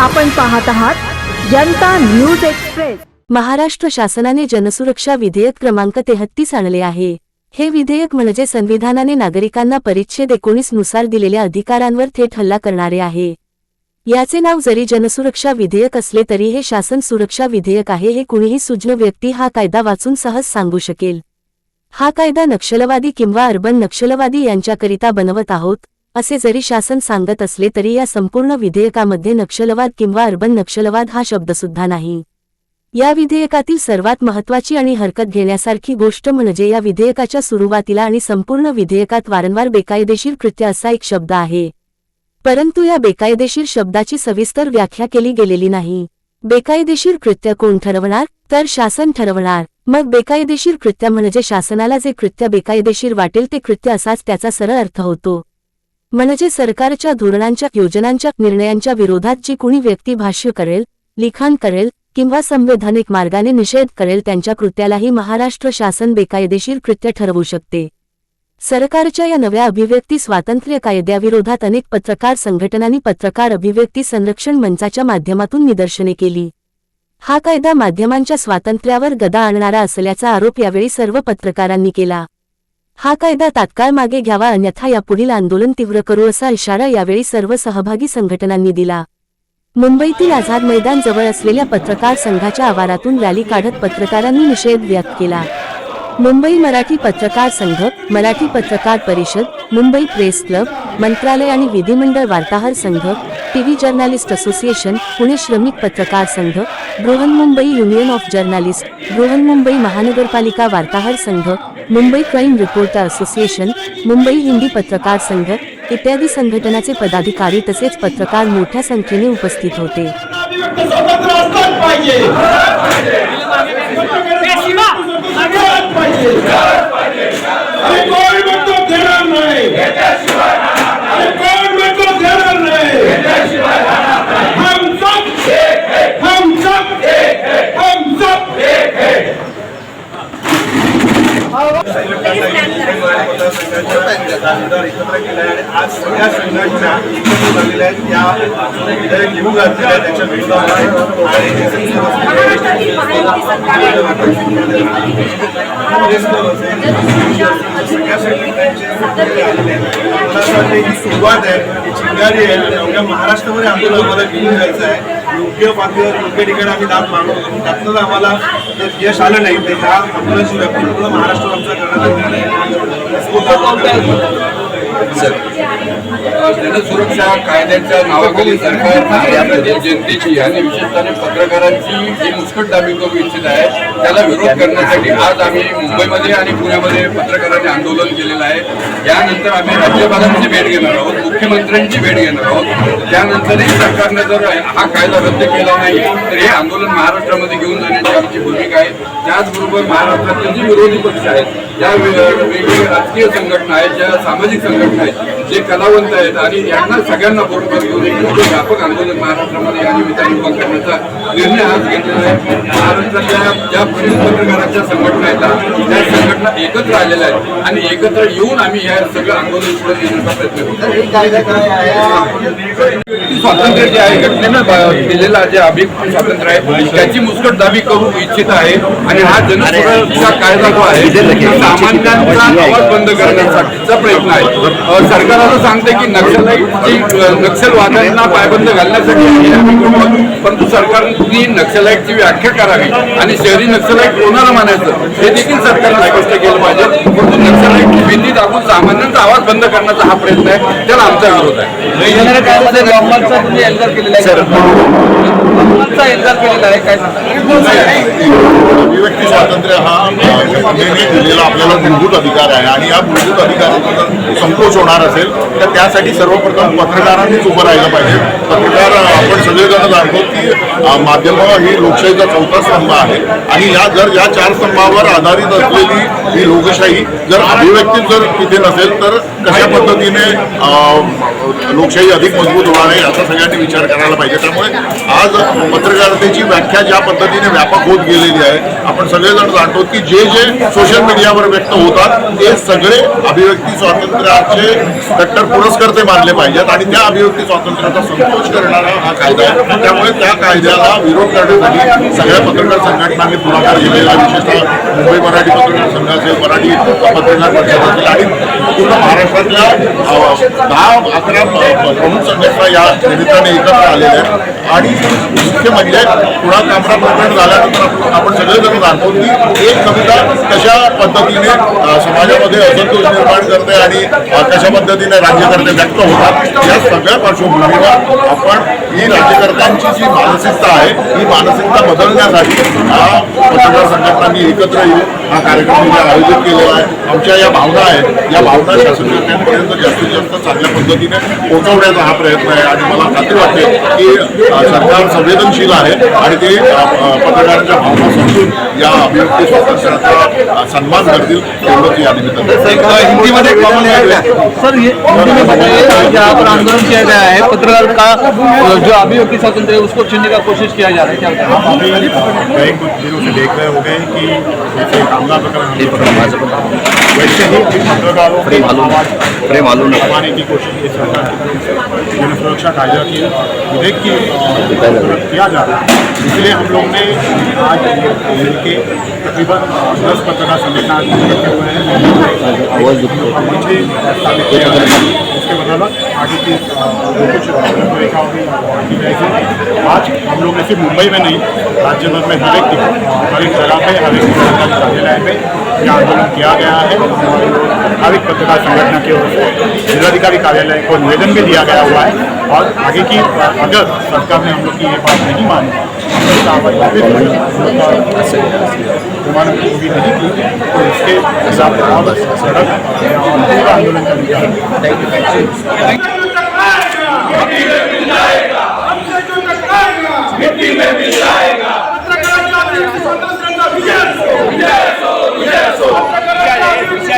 आपण पाहत आहात जनता न्यूज एक्सप्रेस. महाराष्ट्र शासनाने जनसुरक्षा विधेयक क्रमांक तेहत्तीस आणले आहे. हे विधेयक म्हणजे संविधानाने नागरिकांना परिच्छेद एकोणीसनुसार दिलेल्या अधिकारांवर थेट हल्ला करणारे आहे. याचे नाव जरी जनसुरक्षा विधेयक असले तरी हे शासन सुरक्षा विधेयक आहे हे कुणीही सुज्ञ व्यक्ती हा कायदा वाचून सहज सांगू शकेल. हा कायदा नक्षलवादी किंवा अर्बन नक्षलवादी यांच्याकरिता बनवत आहोत असे जरी शासन सांगत असले तरी या संपूर्ण विधेयकामध्ये नक्षलवाद किंवा अर्बन नक्षलवाद हा शब्दसुद्धा नाही. या विधेयकातील सर्वात महत्वाची आणि हरकत घेण्यासारखी गोष्ट म्हणजे या विधेयकाच्या सुरुवातीला आणि संपूर्ण विधेयकात वारंवार बेकायदेशीर कृत्य असा एक शब्द आहे. परंतु या बेकायदेशीर शब्दाची सविस्तर व्याख्या केली गेलेली नाही. बेकायदेशीर कृत्य कोण ठरवणार? तर शासन ठरवणार. मग बेकायदेशीर कृत्य म्हणजे शासनाला जे कृत्य बेकायदेशीर वाटेल ते कृत्य असाच त्याचा सरळ अर्थ होतो. म्हणजे सरकारच्या धोरणांच्या योजनांच्या निर्णयांच्या विरोधात जी कुणी व्यक्ती भाष्य करेल लिखाण करेल किंवा संवैधानिक मार्गाने निषेध करेल त्यांच्या कृत्यालाही महाराष्ट्र शासन बेकायदेशीर कृत्य ठरवू शकते. सरकारच्या या नव्या अभिव्यक्ती स्वातंत्र्य कायद्याविरोधात अनेक पत्रकार संघटनांनी पत्रकार अभिव्यक्ती संरक्षण मंचाच्या माध्यमातून निदर्शने केली. हा कायदा माध्यमांच्या स्वातंत्र्यावर गदा आणणारा असल्याचा आरोप यावेळी सर्व पत्रकारांनी केला. हा कायदा तात्काळ मागे घ्यावा अन्यथा यापुढील आंदोलन तीव्र करू असा इशारा यावेळी सर्व सहभागी संघटनांनी दिला. मुंबईतील आझाद मैदान जवळ असलेल्या पत्रकार संघाच्या आवारातून रॅली काढत पत्रकारांनी निषेध व्यक्त केला. मुंबई मराठी पत्रकार संघ मराठी पत्रकार परिषद मुंबई प्रेस क्लब मंत्रालय आणि विधिमंडळ वार्ताहर संघ टीव्ही जर्नालिस्ट असोसिएशन पुणे श्रमिक पत्रकार संघ Brihanmumbai union of journalist Brihanmumbai महानगरपालिका वार्ताहर संघ Mumbai crime reporter association Mumbai Hindi पत्रकार संघ इत्यादी संघटनाचे पदाधिकारी तसेच पत्रकार मोठ्या संख्येने उपस्थित होते पाहिजे असलाच पाहिजे अरे कोण म्हणतो देणार नाही अरे कोण म्हणतो देणार नाही हम सब हम सब हम सब खासदार एकत्र केले आणि आज सगळ्या संघटना एकत्र झालेल्या आहेत त्या विधेयक घेऊन घातलेल्या आहेत त्याच्या विरोधामध्ये आणि हे सगळ्या संघटनांचे विधेयक आलेले आहेत. मला असं वाटतं ही सुरुवात आहे. चिंगारी आहे. आणि अवघ्या महाराष्ट्रामध्ये आंदोलन मला घेऊन जायचं आहे. योग्य पातळीवर योग्य ठिकाणी आम्ही दाब मागवतो जर आम्हाला जर यश आलं नाही तर ह्या आंदोलनाची पूर्ण महाराष्ट्र आमचा करण्याचा जनसुरक्षा कायद्याच्या नावाखाली सरकार राज्यातील जनतेची आणि विशेषतः पत्रकारांची जी मुस्कटदाबी करू इच्छित आहे त्याला विरोध करण्यासाठी आज आम्ही मुंबईमध्ये आणि पुण्यामध्ये पत्रकारांनी आंदोलन केलेलं आहे. यानंतर आम्ही राज्यपालांची भेट घेणार आहोत मुख्यमंत्र्यांची भेट घेणार आहोत. त्यानंतरही सरकारने जर हा कायदा रद्द केला नाही तर हे आंदोलन महाराष्ट्रामध्ये घेऊन जाण्याची आमची भूमिका आहे. त्याचबरोबर महाराष्ट्रातील जे विरोधी पक्ष आहेत ज्या वेगवेगळ्या राजकीय संघटना आहेत ज्या सामाजिक संघटना आहेत जे कलावंत आहेत आणि यांना सगळ्यांना बरोबर घेऊन एक मोठं व्यापक आंदोलन महाराष्ट्रामध्ये या निमित्ताने उभा करण्याचा निर्णय आज घेतलेला आहे. महाराष्ट्रातल्या ज्या प्रमुख पत्रकारांच्या संघटना आहेत त्या संघटना एकत्र आलेल्या आहेत आणि एकत्र येऊन आम्ही या सगळं आंदोलन पुढे नेण्याचा प्रयत्न करतो. स्वातंत्र्य जे आहे घटनेनं दिलेला जे अभिव्यक्ती स्वातंत्र्य आहे त्याची मुस्कट दाबी करू इच्छित आहे आणि हा जनसुरक्षा कायदा जो आहे सामान्यांचा आवाज बंद करण्यासाठीचा प्रयत्न आहे. सरकार असं सांगते की नक्षलाईटची नक्षलवाद्यांना पायबंद घालण्यासाठी आम्ही करतो. परंतु सरकारने नक्षलाईटची व्याख्या करावी आणि शहरी नक्षलाईट कोणाला मानायचं हे देखील सरकारनं स्पष्ट केलं पाहिजे. परंतु नक्षलाईटची भीती दाखवून सामान्यांचा आवाज बंद करण्याचा हा प्रयत्न आहे त्याला आमचा विरोध आहे. एल्गार केलेला आहे. काय अभिव्यक्ती स्वातंत्र्य हा दिलेला आपल्याला मूलभूत अधिकार आहे आणि या मूलभूत अधिकाराचा जर संकोच होणार असेल तर त्यासाठी सर्वप्रथम पत्रकारांनीच उभं राहिलं पाहिजे. पत्रकार आपण सगळेजण जाणतो की माध्यमं ही लोकशाहीचा चौथा स्तंभ आहे. आणि या जर या चार स्तंभावर आधारित असलेली ही लोकशाही जर अभिव्यक्ती जर तिथे नसेल तर कशा पद्धतीने लोकशाही अधिक मजबूत होणार आहे याचा सगळ्यांनी विचार करायला पाहिजे. त्यामुळे आज पत्रकारितेची व्याख्या ज्या पद्धतीने व्यापक होत गेलेली आहे आपण सगळेजण जाणतो की जे जे सोशल मीडियावर व्यक्त होतात ते सगळे अभिव्यक्ती स्वातंत्र्याचे कट्टर पुरस्कर्ते मानले पाहिजेत आणि त्या अभिव्यक्ती स्वातंत्र्याचा संतोष करणारा हा कायदा आहे. त्यामुळे त्या कायद्याला विरोध करण्यासाठी सगळ्या पत्रकार संघटनांनी पुढाकार घेतलेला विशेषतः मुंबई मराठी पत्रकार संघ असेल मराठी पत्रकार परिषद असेल आणि पूर्ण महाराष्ट्रातल्या दहा अकरा प्रमुख संघटना या निमित्ताने एकत्र आलेल्या आहेत. आणि मुख्य म्हणजे पुढा कामरा प्रकरण झाल्यानंतर आपण- सगळेजण जाणतो की एक कविता कशा पद्धतीने समाजामध्ये असंतोष निर्माण करते आणि कशा पद्धतीने राज्यकर्ते व्यक्त होतात या सगळ्या पार्श्वभूमीवर आपण ही राज्यकर्त्यांची जी मानसिक मानसिकता आहे. ही मानसिकता बदलण्यासाठी हा पत्रकार संघटनांनी एकत्र येऊन हा कार्यक्रम आयोजित केलेला आहे. आमच्या या भावना आहेत. या भावना शासनकर्त्यांपर्यंत जास्तीत जास्त चांगल्या पद्धतीने पोहोचवण्याचा हा प्रयत्न आहे. आणि मला खात्री वाटते की सरकार संवेदनशील आहे आणि ते पत्रकारांच्या भावना समजून या अभिव्यक्ती स्वातंत्र्याचा अ, सन्मान करतील एवढंच या निमित्तानं. हिंदी में कॉमन सर ये हिंदी में बताइए आज यहाँ पर आंदोलन किया गया है पत्रकार का जो अभिव्यक्ति स्वतंत्र है उसको छीनने का कोशिश किया जा रहा है क्या बताएं? हम अभी कई कुछ दिनों से देख रहे हो। गए कि कामला प्रकरण वैसे ही की आवाज़ दबाने की कोशिश इस सरकार की जन सुरक्षा कायदा की विधेयक की किया जा रहा है। इसलिए हम लोग ने आज मिलके तकरीबन दस पत्रकार आज इकट्ठे हुए हैं। उसके बदौलत आगे की कुछ होगी आज हम लोग सिर्फ़ मुंबई में नहीं राज्य भर में हर एक हर एक जगह पे हर एक कार्यालय में यह आंदोलन किया गया है। और पत्रकार संगठन की ओर से। जिलाधिकारी कार्यालय को निवेदन भी दिया गया हुआ है। और आगे की अगर सरकार ने हम लोग की ये बात नहीं मानी तो नहीं तो इसके हिसाब से और सड़क पूरा आंदोलन करने का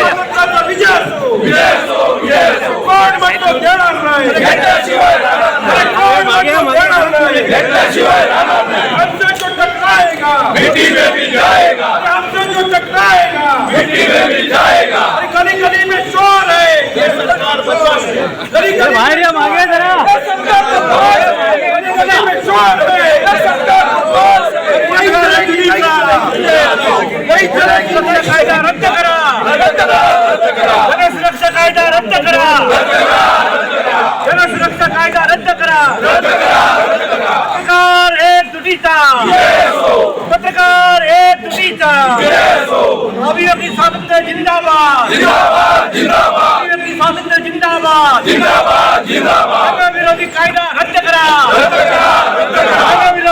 असो विजय असो कोण म्हणतो देणार नाही? घेतल्याशिवाय राहणार नाही कोण म्हणतो देणार नाही घेतल्याशिवाय राहणार नाही हमसे जो टकराएगा मिट्टी में मिल जाएगा हमसे जो टकराएगा मिट्टी में मिल जाएगा अरे गली गली में शोर है ये सरकार बदमाश है गली गली बाहर या मागे जरा ये सरकार बदमाश है गली गली में शोर है ये सरकार बदमाश है वही चलेगा वही चलेगा कायदा रद्द करा रद्द करा रद्द करा जनसुरक्षा कायदा रद्द करा जनसुरक्षा कायदा रद्द करा पत्रकार एक तुटीचा पत्रकार एक तुटीचा अभिव्यक्ती स्वातंत्र्य जिंदाबाद। अभिव्यक्ती स्वातंत्र्य जिंदाबाद। धर्म विरोधी कायदा रद्द करा। धर्म विरोधी कायदा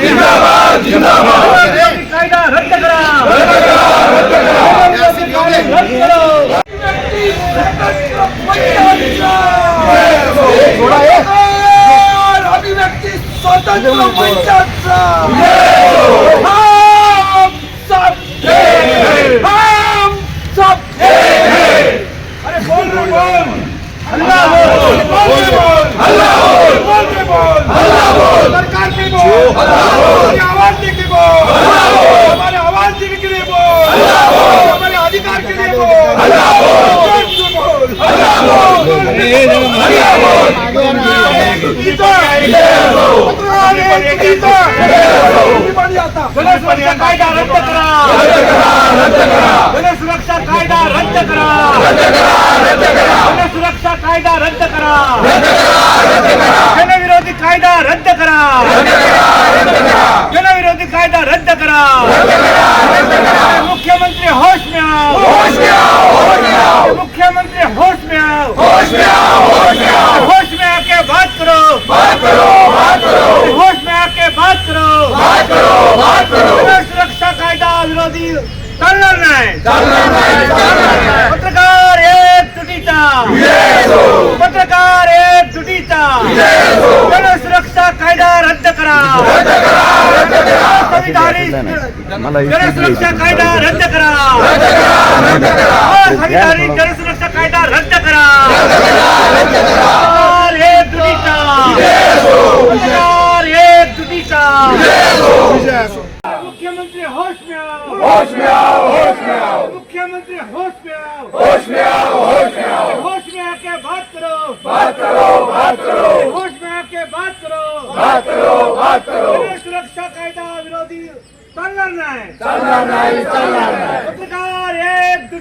जिंदाबाद जिंदाबाद कायदा रद्द करा. अभिव्यक्ती कायदा रद्द करो अभिव्यक्ती. स्वतंत्र मंचाचा. सुरक्षा कायदा रद्द करा गणेश कायदा रद्द करा जनविरोधी कायदा रद्द करा जनविरोधी कायदा रद्द करा मुख्यमंत्री होश में मुख्यमंत्री होश में होश में आओ होश करो होश में आके बात करो सुरक्षा कायदा विरोधी चालणार नाही। पत्रकार एक तुटीचा पत्रकार एक तुटीचा जनसुरक्षा कायदा रद्द करा। संविधानिक जनसुरक्षा कायदा रद्द करा। संविधानिक जनसुरक्षा कायदा रद्द करा पत्रकार एक तुटीचा पत्रकार एक तुटीचा मुख्यमंत्री होश में आओ होश में आओ होश में आओ मुख्यमंत्री होश में आओ होश में आओ होश में आओ होश में आके बात करो बात करो बात करो होश में आके बात करो बात करो बात करो सुरक्षा कायदा विरोधी चालणार नाही चालणार नाही चालणार नाही पत्रकार